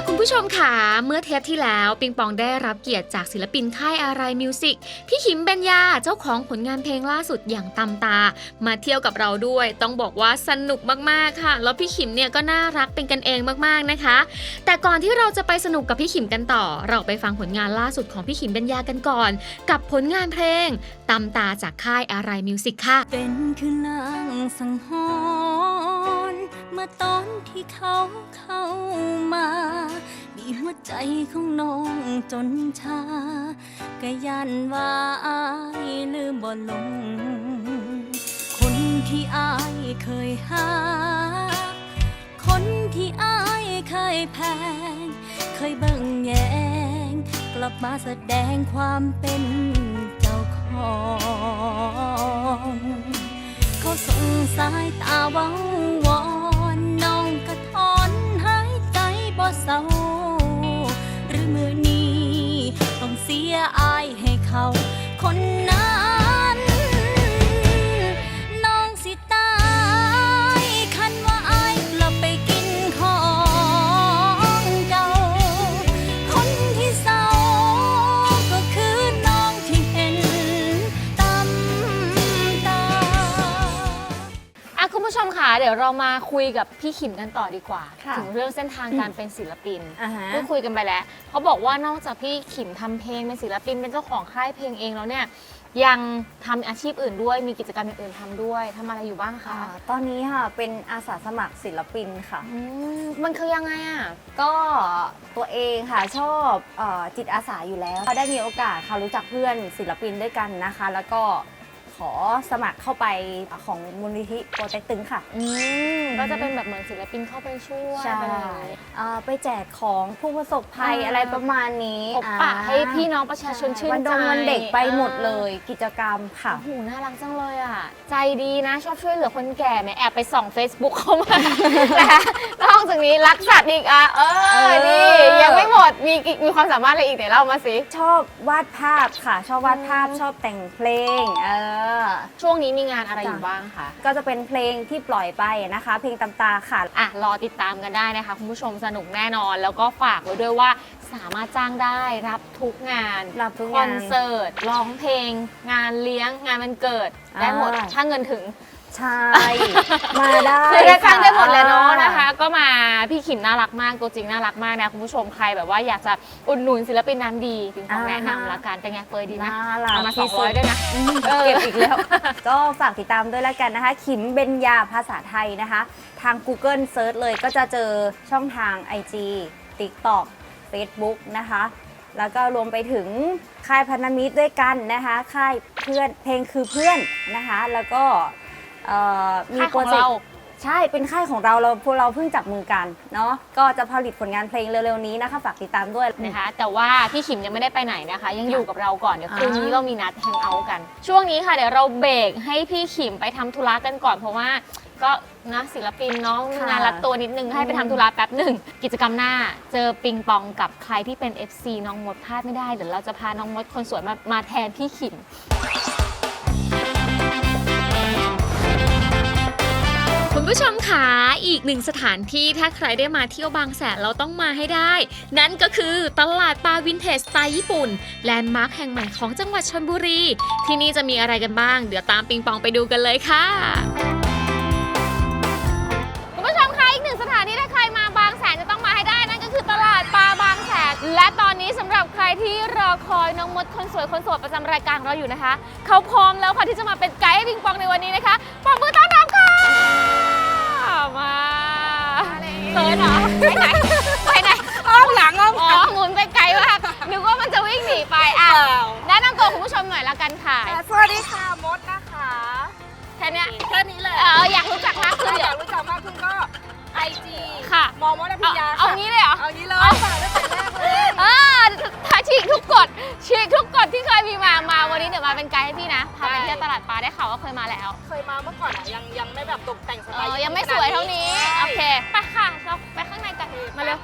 ค่ะคุณผู้ชมค่ะเมื่อเทปที่แล้วปิงปองได้รับเกียรติจากศิลปินค่ายอะไรมิวสิกพี่ขิมเบญญาเจ้าของผลงานเพลงล่าสุดอย่างตำตา มาเที่ยวกับเราด้วย ต้องบอกว่าสนุกมากๆค่ะ แล้วพี่ขิมเนี่ยก็น่ารักเป็นกันเองมากๆนะคะ แต่ก่อนที่เราจะไปสนุกกับพี่ขิมกันต่อ เราไปฟังผลงานล่าสุดของพี่ขิมเบญญากันก่อน กับผลงานเพลงตำตาจากค่ายอะไรมิวสิกค่ะ เป็นคือนางสังหร เมื่อตอนที่เขาเข้ามามีหัวใจของน้องจนชาก็ยันว่าอายลืมบ่ลง คนที่อายเคยหา คนที่อายเคยแพง เคยเบิ่งแยง กลับมาแสดงความเป็นเจ้าของเขาส่งสายตาเว้าวอน บ่เศร้าหรือมือนี้ต้องเสียอายให้เขา เดี๋ยวเรามาคุยกับพี่ขิมกันต่อดีกว่า ค่ะถึงเรื่องเส้นทางการเป็นศิลปินอ่าฮะ พูดคุยกันไปแล้วเขาบอกว่านอกจากพี่ขิมทำเพลงเป็นศิลปินเป็นเจ้าของค่ายเพลงเองแล้วเนี่ยยังทำอาชีพอื่นด้วยมีกิจกรรมอย่างอื่นทำด้วยทำอะไรอยู่บ้างคะอ่าตอนนี้ค่ะเป็นอาสาสมัครศิลปินค่ะ อืมมันคือยังไงอะ ก็ตัวเองค่ะชอบเออจิตอาสาอยู่แล้วก็ได้มีโอกาสค่ะรู้จักเพื่อนศิลปินด้วยกันนะคะ แล้วก็ข อสมัครเข้าไปของมูลนิธิโปรเจกตึงค่ะ อืมก็จะเป็นแบบเหมือนศิลปินเข้าไปช่วยใช่ไปอะไรอย่างงี้เอ่อไปแจกของผู้ประสบภัยอ่าอะไรประมาณนี้พบปะอ่าให้พี่น้องประชาชนชื่นวันใจดงวันเด็กไปหมดเลยกิจกรรมค่ะ โอ้โหน่ารักจังเลยอะ ใจดีนะชอบช่วยเหลือคนแก่แหมแอบไปส่อง Facebook เข้ามา นะนอกจากนี้รักสัตว์อีกอะเอเออ อ นี่ ยังไม่หมด มีกี่มีความสามารถอะไรอีกไหนเล่ามาสิ ชอบวาดภาพค่ะ ชอบวาดภาพชอบแต่งเพลง เออช่วงนี้มีงานอะไรอยู่จ้ะบ้างคะ ก็จะเป็นเพลงที่ปล่อยไปนะคะ เพลงตำตาค่ะ อะ รอติดตามกันได้นะคะ คุณผู้ชมสนุกแน่นอน แล้วก็ฝากไว้ด้วยว่าสามารถจ้างได้รับทุกงานรับทุกคงาอนนเสิร์ตร้องเพลง งานเลี้ยงงานวันเกิด ได้หมด อ่า ถ้าเงินถึง ใช่ มาได้คือได้จ้างได้หมดเลยเนาะค่นะคะ ก็มาพี่ขิมน่ารักมากตัวจริงน่ารักมากนะคุณผู้ชมใครแบบว่าอยากจะอุดหนุนศิลปินน้ำดีปิงปองอ่าแนะนำละกันเป็นไงเฟยดีไหมน่ารักเอามาสที่องสุร้อยด้วยนะอืมเก็บอีกแล้ว ก็ฝากติดตามด้วยแล้วกันนะคะ ขิมเบญญาภาษาไทยนะคะ ทาง Google Search เลยก็จะเจอช่องทาง IG TikTok Facebook นะคะ แล้วก็รวมไปถึงค่ายพันธมิตรด้วยกันนะคะ ค่ายเพื่อนเพลงคือเพื่อนนะคะ แล้วก็ เอ่อมีค่ายโปขรองเจกเรา ต์ใช่เป็นค่ายของเราเราพวกเราเพิ่งจับมือกันเนาะก็จะผลิตผลงานเพลงเร็วๆนี้นะคะฝากติดตามด้วยนะคะ แต่ว่าพี่ขิมยังไม่ได้ไปไหนนะคะ ยังอยู่กับเราก่อนเดี๋ยวคืนนี้เรามีนัดแฮงเอาท์กัน ช่วงนี้ค่ะเดี๋ยวเราเบรกให้พี่ขิมไปทำธุระกันก่อนเพราะว่า ก็นะศิลปินน้องค่ะงานรัดตัวนิดนึงให้ไปทำธุระแป๊บหนึ่งกิจกรรมหน้าเจอปิงปองกับใครที่เป็น FC น้องมดพลาดไม่ได้เดี๋ยวเราจะพาน้องมดคนสวยมามาแทนพี่ขิม คุณผู้ชมคะอีกหนึ่งสถานที่ถ้าใครได้มาเที่ยวบางแสนเราต้องมาให้ได้ นั่นก็คือตลาดปลาวินเทจสไตล์ญี่ปุ่น แลนด์มาร์คแห่งใหม่ของจังหวัดชลบุรี ที่นี่จะมีอะไรกันบ้าง เดี๋ยวตามปิงปองไปดูกันเลยค่ะ คุณผู้ชมคะอีกหนึ่งสถานที่ถ้าใครมาบางแสนจะต้องมาให้ได้นั่นก็คือตลาดปลาบางแสนและตอนนี้สำหรับใครที่รอคอยน้องมดคนสวยคนโสดประจำรายการเราอยู่นะคะ เขาพร้อมแล้วค่ะที่จะมาเป็นไกด์ให้ปิงปองในวันนี้นะคะปรบมือต้อน มาเขินเหรอไปไหนไปไหนอ้อมหลังอ้อมอ๋อหมุนไปไกลมากนึกว่ามันจะวิ่งหนีไปอะแนะนำตัวคุณผู้ชมหน่อยละกันค่ะ สวัสดีค่ะมดนะคะ แค่เนี้ยแค่นี้เลยเอออยากรู้จักมากขึ้นถ้าอเดี๋ยยาวกรู้จักมากขึ้นก็ไอจีค่ะ มอมดอภิเอายาเอาค่ะงี้เลยเหรอ เอางี้เลยฝากตั้งแต่แรกเลยเออถ้า ฉีกทุกกฎฉีกทุกกฎที่เคยมีมามาวันนี้เดี๋ยวมาเป็นไกด์ให้พี่นะพาไปเที่ยวตลาดปลาได้ข่าวว่าเคยมาแล้วเคยมาเมื่อก่อนอะยังยังไม่แบบตกแต่งสเอไตล์อยังไม่สวยเท่านี้ โอเคไปค่ะเราไปข้างในกันมาเร็ว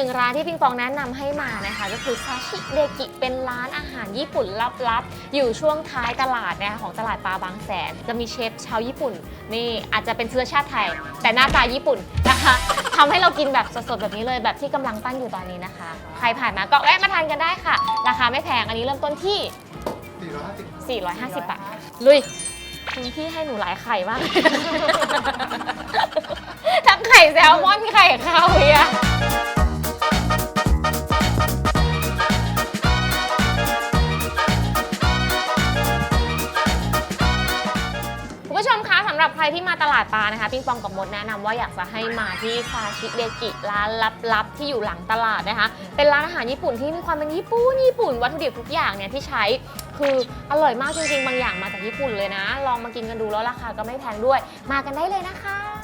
หนึ่งร้านที่ปิงปองแนะนำให้มานะคะ ก็คือซาชิเดกิเป็นร้านอาหารญี่ปุ่นลับๆ อยู่ช่วงท้ายตลาดนะคะของตลาดปลาบางแสน จะมีเชฟชาวญี่ปุ่น นี่อาจจะเป็นเชื้อชาติไทย แต่หน้าตาญี่ปุ่นนะคะทำให้เรากินแบบสดๆแบบนี้เลยแบบที่กำลังปั้นอยู่ตอนนี้นะคะ ใครผ่านมาก็แวะมาทานกันได้ค่ะ ราคาไม่แพงอันนี้เริ่มต้นที่ 450 บาทลุยคุณพี่ให้หนูหลายไข่มาก ทั้งไข่แซลมอนไข่คาวเวีย รับใครที่มาตลาดปลานะคะ ปิงปองกับมดแนะนำว่าอยากจะให้มาที่ซาชิเดกิร้านลับๆที่อยู่หลังตลาดนะคะ เป็นร้านอาหารญี่ปุ่นที่มีความเป็นญี่ปุ่นญี่ปุ่นวัตถุดิบทุกอย่างเนี่ยที่ใช้คืออร่อยมากจริงๆ บางอย่างมาจากญี่ปุ่นเลยนะ ลองมากินกันดูแล้วราคาก็ไม่แพงด้วย มากันได้เลยนะคะ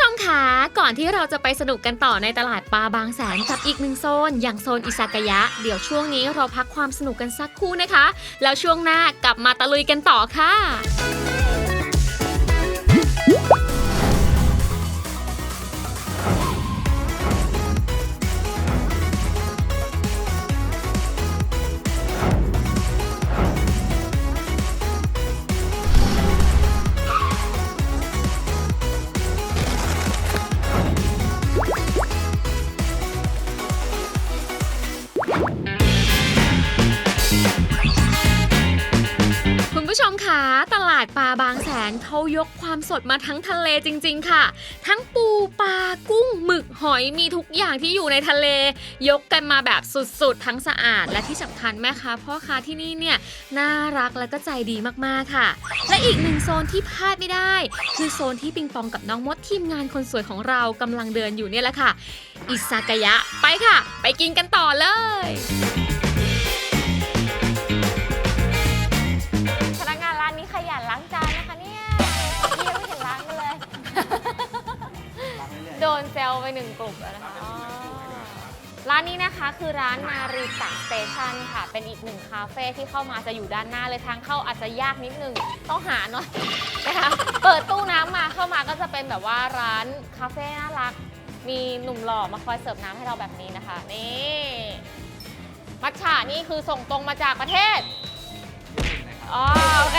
ชมคะก่อนที่เราจะไปสนุกกันต่อในตลาดปลาบางแสนกับอีกหนึ่งโซน อย่างโซนอิซากายะ เดี๋ยวช่วงนี้เราพักความสนุกกันสักครู่นะคะ แล้วช่วงหน้ากลับมาตะลุยกันต่อค่ะ คุณผู้ชมคะตลาดปลาบางแสนเขายกความสดมาทั้งทะเลจริง ๆ ค่ะ ทั้งปูปลากุ้งหมึกหอยมีทุกอย่างที่อยู่ในทะเล ยกกันมาแบบสุดๆ ทั้งสะอาดและที่สำคัญแม่ค้าพ่อค้าที่นี่เนี่ยน่ารักและก็ใจดีมากๆค่ะ และอีกหนึ่งโซนที่พลาดไม่ได้ คือโซนที่ปิงปองกับน้องมดทีมงานคนสวยของเรากำลังเดินอยู่เนี่ยแหละค่ะ อิซากายะไปค่ะ ไปกินกันต่อเลย นเซลไปหนึ่งกลุ่มแล้วนะคะอ๋อร้านนี้นะคะคือร้านนาริตะสเตชันค่ะ เป็นอีกหนึ่งคาเฟ่ที่เข้ามาจะอยู่ด้านหน้าเลยทางเข้าอาจจะยากนิดนึง ต้องหาหน่อยนะคะ เปิดตู้น้ำมาเข้ามาก็จะเป็นแบบว่าร้านคาเฟ่น่ารัก มีหนุ่มหล่อมาคอยเสิร์ฟน้ำให้เราแบบนี้นะคะ นี่มัทฉะนี่คือส่งตรงมาจากประเทศอ๋อโอเค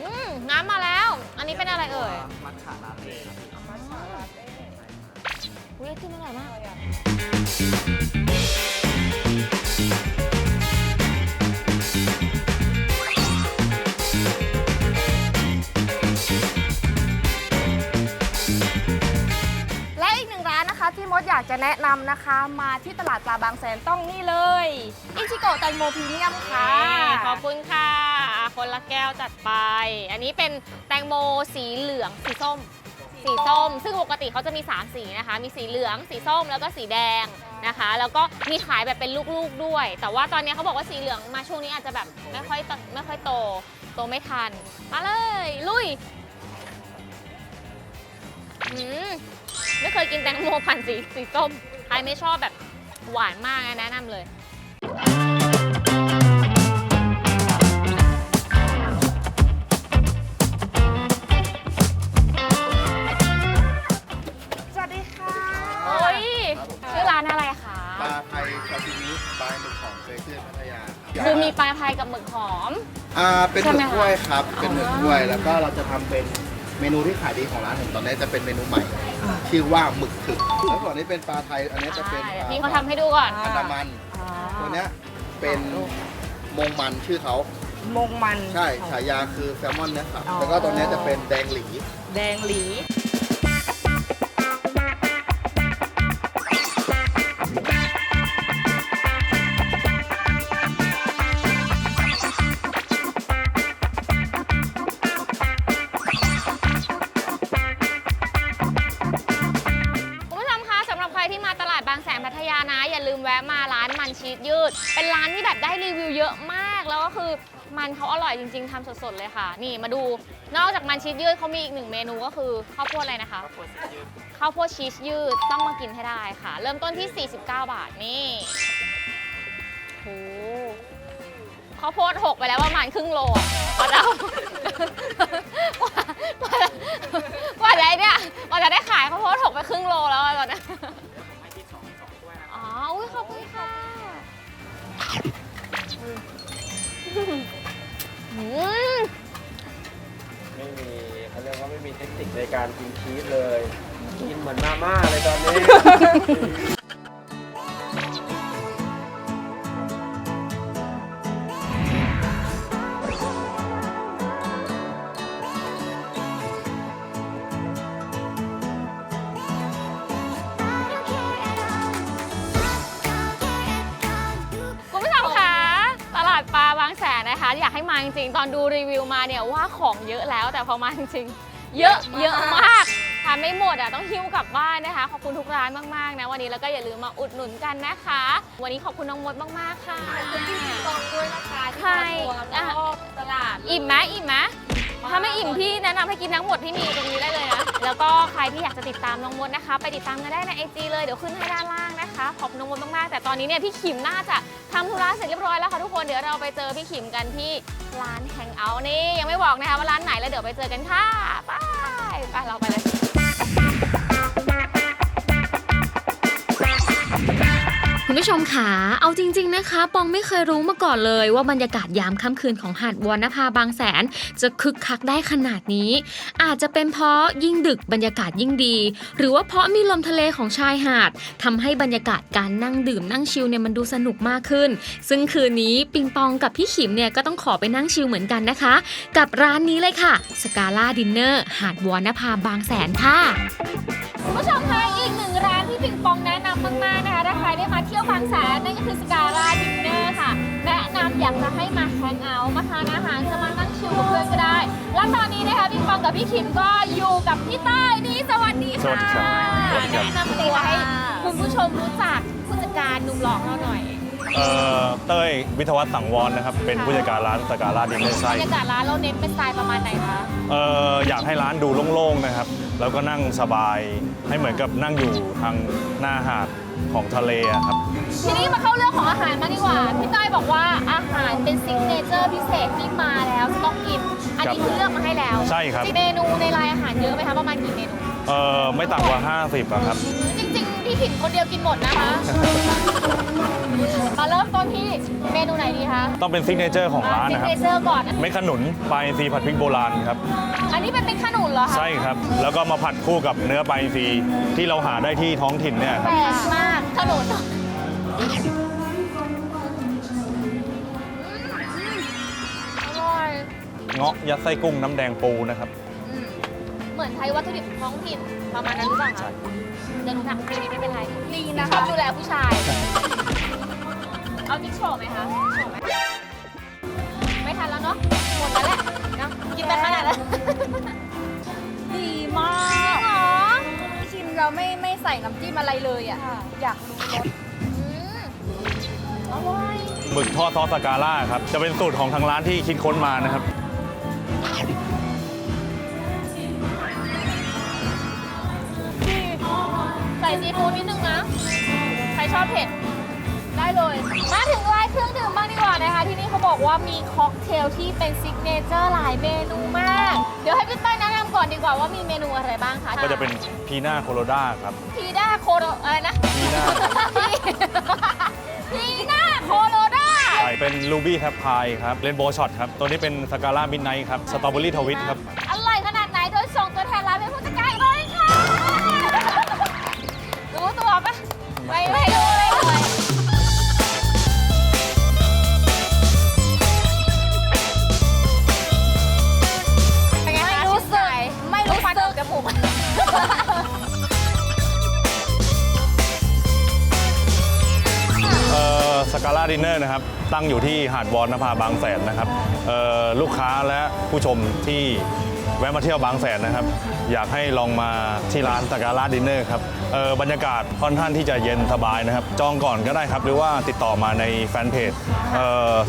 อืมน้ำมาแล้ว อันนี้เป็นอะไรเอ่ย มัทฉะลาเต้ครับ อุ้ยขึ้นอร่อยมากและอีกหนึ่งร้านนะคะที่มดอยากจะแนะนำนะคะ มาที่ตลาดปลาบางแสนต้องนี่เลยอิชิโกะแตงโมพรีเมียมค่ะ ขอบคุณค่ะ คนละแก้วจัดไป อันนี้เป็นแตงโมสีเหลืองสีส้ม สีส้ม ซึ่งปกติเขาจะมี 3 สีนะคะ มีสีเหลือง สีส้ม แล้วก็สีแดงนะคะ แล้วก็มีขายแบบเป็นลูกๆด้วย แต่ว่าตอนนี้เขาบอกว่าสีเหลืองมาช่วงนี้อาจจะแบบไม่ค่อยไม่ค่อยโต โตไม่ทัน มาเลย ลุยไม่เคยกินแตงโมพันสีสีส้ม ใครไม่ชอบแบบหวานมากนะแนะนำเลยาไทยซาซิมิปลาหมึกของเคยขึ้นพัทยาคือมีปลาไทยกับหมึกหอม อ่าเป็นหใช่มึไหมกคะกล้วยครับ เป็นหมึกกล้วย แล้วก็เราจะทำเป็นเมนูที่ขายดีของร้านผมตอนนี้จะเป็นเมนูใหม่ ชื่อว่าหมึกถึกแล้วส่วนนี้เป็นปลาไทย อันนี้จะเป็นปลานี่เขาทำให้ดูก่อน อันดามัน ตัวเนี้ยเป็นมงมันชื่อเขา มงมัน ใช่ ฉายาคือแซลมอนเนื้อสับ อ๋อ แล้วก็ตัวเนี้ยจะเป็นแดงหลี แดงหลี ทำสดๆเลยค่ะ นี่มาดู นอกจากมันชีสยืดเขามีอีกหนึ่งเมนูก็คือข้าวโพดอะไรนะคะ ข้าวโพดชีสยืดต้องมากินให้ได้ค่ะ เริ่มต้นที่ 49 บาทนี่โหข้าวโพดหกไปแล้วประมาณครึ่งโลอะกว่าจะกว่ากว่ากว่าจะไอเนี่ยกว่าจะได้ขายข้าวโพดหกไปครึ่งโลแล้วตอนนี้อ๋ออุ้ยขอบคุณค่ะ อืมไม่มีเขาเรียกว่าไม่มีเทคนิคในการกินชีสเลย กินเหมือนมาม่าเลยตอนนี้ อยากให้มาจริงๆ ตอนดูรีวิวมาเนี่ยว่าของเยอะแล้วแต่พอมาจริงๆ เยอะเยอะมากทานไม่หมดอะต้องหิ้วกลับบ้านนะคะ ขอบคุณทุกร้านมากๆนะวันนี้แล้วก็อย่าลืมมาอุดหนุนกันนะคะ วันนี้ขอบคุณน้องมดมากๆค่ะตองด้วยนะคะใช่ที่มาทัวร์รอบตลาดอิ่มไหมอิ่มไหมถ้าไม่อิ่มพี่แนะนำให้กินทั้งหมดที่มีตรงนี้ได้เลยนะ แล้วก็ใครที่อยากจะติดตามน้องมดนะคะ ไปติดตามกันได้ในไอจีเลยเดี๋ยวขึ้นให้ด้านล่าง นะคะขอบคุณน้องมดมากๆแต่ตอนนี้เนี่ยพี่ขิมน่าจะทำธุระเสร็จเรียบร้อยแล้วค่ะทุกคนเดี๋ยวเราไปเจอพี่ขิมกันที่ร้านแฮงเอาท์นี่ยังไม่บอกนะคะว่าร้านไหนแล้วเดี๋ยวไปเจอกันค่ะไปไปเราไปเลย ผู้ชมขาเอาจริง ๆนะคะ ปองไม่เคยรู้มาก่อนเลยว่าบรรยากาศยามค่ำคืนของหาดวอนนภาบางแสน จะคึกคักได้ขนาดนี้ อาจจะเป็นเพราะยิ่งดึกบรรยากาศยิ่งดี หรือว่าเพราะมีลมทะเลของชายหาดทำให้บรรยากาศการนั่งดื่มนั่งชิลเนี่ยมันดูสนุกมากขึ้น ซึ่งคืนนี้ปิงปองกับพี่ขิมเนี่ยก็ต้องขอไปนั่งชิลเหมือนกันนะคะ กับร้านนี้เลยค่ะสกาล่าดินเนอร์หาดวอนนภาบางแสนค่ะคุณผู้ชมคะอีกหนึ่ง ร้านที่ปิงปองแนะนำมากๆนะคะถ้าใครได้มาเที่ยวบางแสนนั่นก็คือสกาล่าดินเนอร์ค่ะ แนะนำอยากจะให้มาแฮงเอาท์มาทานอาหารจะมานั่งชิลกับเพื่อนก็ได้ และตอนนี้นะคะปิงปองกับพี่ขิมก็อยู่กับพี่ต้อยนี่สวัสดีค่ะแนะนำตัวให้คุณผู้ชมรู้จักผู้จัดการหนุ่มหล่อของเราหน่อยเอ่อเต้ยวิทยวัฒน์สังวรนะครับ เป็นผู้จัดการร้านสกาลาดินเนอร์ไซบรรยากาศร้านเราเน้นเป็นสไตล์ประมาณไหนคะเอ่ออยากให้ร้านดูโล่งๆนะครับ แล้วก็นั่งสบายให้เหมือนกับนั่งอยู่ทางหน้าหาดของทะเลอะครับ ทีนี้มาเข้าเรื่องของอาหารมางดีกว่า พี่ต้อยบอกว่าอาหารเป็นซิกเนเจอร์พิเศษที่มาแล้วจะต้องกิน อันนี้ครับคือเลือกมาให้แล้วใช่ครับ เมนูในรายอาหารเยอะไหมคะประมาณกี่เมนู เอ่อไม่ต่ำกว่า 50อะครับจริงๆ พี่ผิดคนเดียวกินหมดนะคะ มาเริ่มต้นที่เมนูไหนดีคะต้องเป็นซิกเนเจอร์ของร้านซิกนะครับเนเจอร์ก่อนไม่ขนุนปลาอินทรีผัดพริกโบราณครับ อันนี้เป็นเป็นขนุนเหรอคะใช่ครับ แล้วก็มาผัดคู่กับเนื้อปลาอินทรีที่เราหาได้ที่ท้องถิ่นเนี่ยครับ แปลกมากขนุนอร่อย เงาะยัดไส้กุ้งน้ำแดงปูนะครับ เหมือนใช้วัตถุดิบท้องถิ่น ประมาณนั้นหรือเปล่าใช่คะเดี๋ยวหนูทำฟรีไม่เป็นไรลีนะนะคะคะดูแลผู้ชาย เอาจิ๊กโชว์ไหมคะโชว์ไหมไม่ทันแล้วเนาะหมดแล้วแหละเนาะกินไปขนาดนั้นดีมาจริงกเหรอชิมเราไม่ไม่ใส่น้ำจิ้มอะไรเลยอะ อยากรู้รสอืมอร่อย หมึกทอดซอสสกาล่าครับ จะเป็นสูตรของทางร้านที่คิดค้นมานะครับ ส่ซีฟู้ดนิดนึงนะ ใครชอบเผ็ด ได้เลย มาถึงรายเครื่องดื่มบ้างดีกว่านะคะ ที่นี่เขาบอกว่ามีค็อกเทลที่เป็นซิกเนเจอร์หลายเมนูมาก เดี๋ยวให้พี่เต้ยแนะนำก่อนดีกว่าว่ามีเมนูอะไรบ้างคะก็จะเป็นพีน่าโคโลดาครับ พีด้าโคโรอะไรนะ พีน่า พีน่าโคโรด้าใช่เป็นลูบี้แทปพายครับเรนโบว์ช็อตครับ ตัวนี้เป็นสกาล่ามิดไนท์ครับ สตรอเบอรี่ทวิตครับ ไม่ไม่รู้เลยเป็นไงคะรู้สึกไม่รู้ฟันออกจมูกเอ่อสกาล่าดินเนอร์นะครับ ตั้งอยู่ที่หาดวอนนภาบางแสนนะครับเอ่อลูกค้าและผู้ชมที่แวะมาเที่ยวบางแสนนะครับ อยากให้ลองมาที่ร้านสกาล่าดินเนอร์ครับ เอ่อบรรยากาศค่อนข้างที่จะเย็นสบายนะครับ จองก่อนก็ได้ครับ หรือว่าติดต่อมาในแฟนเพจ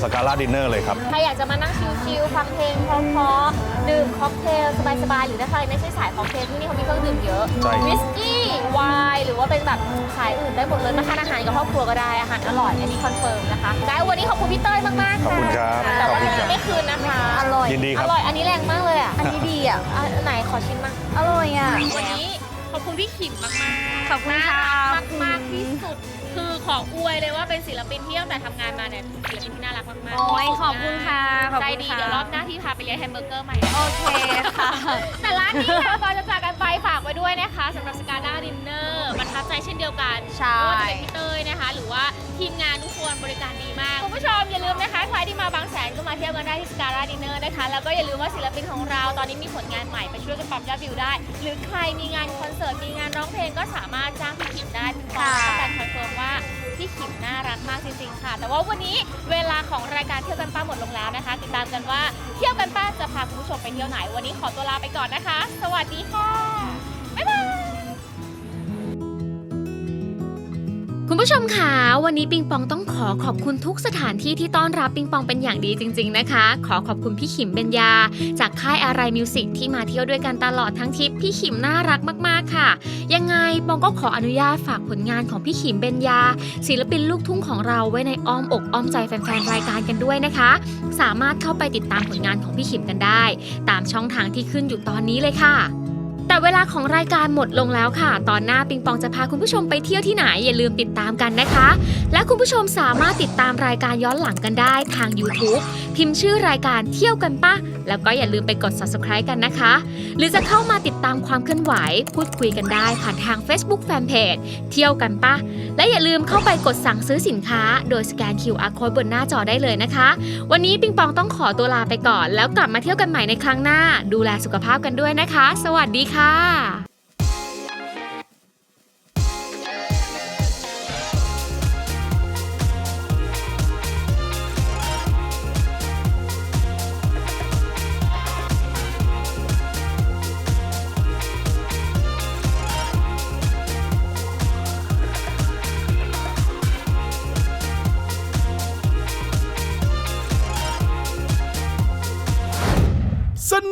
สกาล่าดินเนอร์เลยครับ ใครอยากจะมานั่งชิลๆฟังเพลงเพราะๆดื่มค็อกเทลสบายๆหรือถ้าใครไม่ใช่สายค็อกเทลที่นี่เขามีเครื่องดื่มเยอะใช่วิสกี้ไวน์หรือว่าเป็นแบบสายอื่นได้หมดเลยมาทานอาหารกับครอบครัวก็ได้อาหารอร่อยอันนี้คอนเฟิร์มนะคะได้วันนี้ขอบคุณพี่เต้ยมากๆขอบคุณครับ แต่ว่าขอบคุณครับ ไม่คืนนะคะ อร่อย ยินดีคอรับ ร่อย อันนี้แรงมากเลยอะ อันนี้ดีอะ อะไหนขอชิมมางอร่อยอะ วันนี้ ขอบคุณพี่ขิมมากๆขอบคุณค่ะน่ารักมากๆที่สุด คือขออวยเลยว่าเป็นศิลปินที่ตั้งแต่ทำงานมาเนี่ยศิลปินที่น่ารักมากๆโอ้ยที่สุดขอบคุณค่ะขอบใจคุณดีค่ะเดี๋ยวรอบหน้าที่พาไปเลี้ยงแฮมเบอร์เกอร์ใหม่โอเคค่ะแต่ร้านนี้ค่ะก่อนจะจากกันไปฝากไว้ด้วยนะคะสำหรับสกา a าดินเนอร์ประทับใจเช่นเดียวกันใช่ ทีมงานทุกคนบริการดีมากคุณผู้ชมอย่าลืมนะคะใครที่มาบางแสนก็มาเที่ยวกันได้ที่สกา a าดินเนอร์นะคะ แล้วก็อย่าลืมว่าศิลปินของเราตอนนี้มีผลงานใหม่ไปช่วยกันปั๊มยอดวิวได้ หรือใครมีงานคอนเสิร์ตมีงานร้องเพลงก็สามารถจ้างพี่ขิมได้พี่ปอค่องการคอนเฟิร์มว่าพี่ขิมน่ารักมากจริงๆค่ะ แต่ว่าวันนี้เวลาของรายการเที่ยวกันป้าหมดลงแล้วนะคะ ติดตามกันว่าเที่ยวกันป้าจะพาคุณผู้ชมไปเที่ยวไหน วันนี้ขอตัวลาไปก่อนนะคะ สวัสดีค่ะ ผู้ชมคะวันนี้ปิงปองต้องขอขอบคุณทุกสถานที่ที่ต้อนรับปิงปองเป็นอย่างดีจริง ๆนะคะ ขอขอบคุณพี่ขิมเบญญา จากค่ายอะไรมิวสิกที่มาเที่ยวด้วยกันตลอดทั้งทริปพี่ขิมน่ารักมากๆค่ะ ยังไงปองก็ขออนุญาตฝากผลงานของพี่ขิมเบญญา ศิลปินลูกทุ่งของเราไว้ในอ้อมอกอ้อมใจแฟนๆรายการกันด้วยนะคะ สามารถเข้าไปติดตามผลงานของพี่ขิมกันได้ ตามช่องทางที่ขึ้นอยู่ตอนนี้เลยค่ะ แต่เวลาของรายการหมดลงแล้วค่ะ ตอนหน้าปิงปองจะพาคุณผู้ชมไปเที่ยวที่ไหนอย่าลืมติดตามกันนะคะ และคุณผู้ชมสามารถติดตามรายการย้อนหลังกันได้ทาง YouTube พิมพ์ชื่อรายการเที่ยวกันปะแล้วก็อย่าลืมไปกด subscribe กันนะคะ หรือจะเข้ามาติดตามความเคลื่อนไหว พูดคุยกันได้ผ่านทาง Facebook Fanpage เที่ยวกันปะ และอย่าลืมเข้าไปกดสั่งซื้อสินค้า โดยสแกน QR code บนหน้าจอได้เลยนะคะ วันนี้ปิงปองต้องขอตัวลาไปก่อน แล้วกลับมาเที่ยวกันใหม่ในครั้งหน้า ดูแลสุขภาพกันด้วยนะคะ สวัสดีค่ะ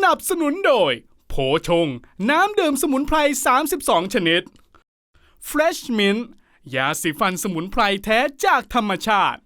นับสนุนโดย โผชง น้ำดื่มสมุนไพร 32 ชนิด Fresh Mint ยาสีฟันสมุนไพรแท้จากธรรมชาติ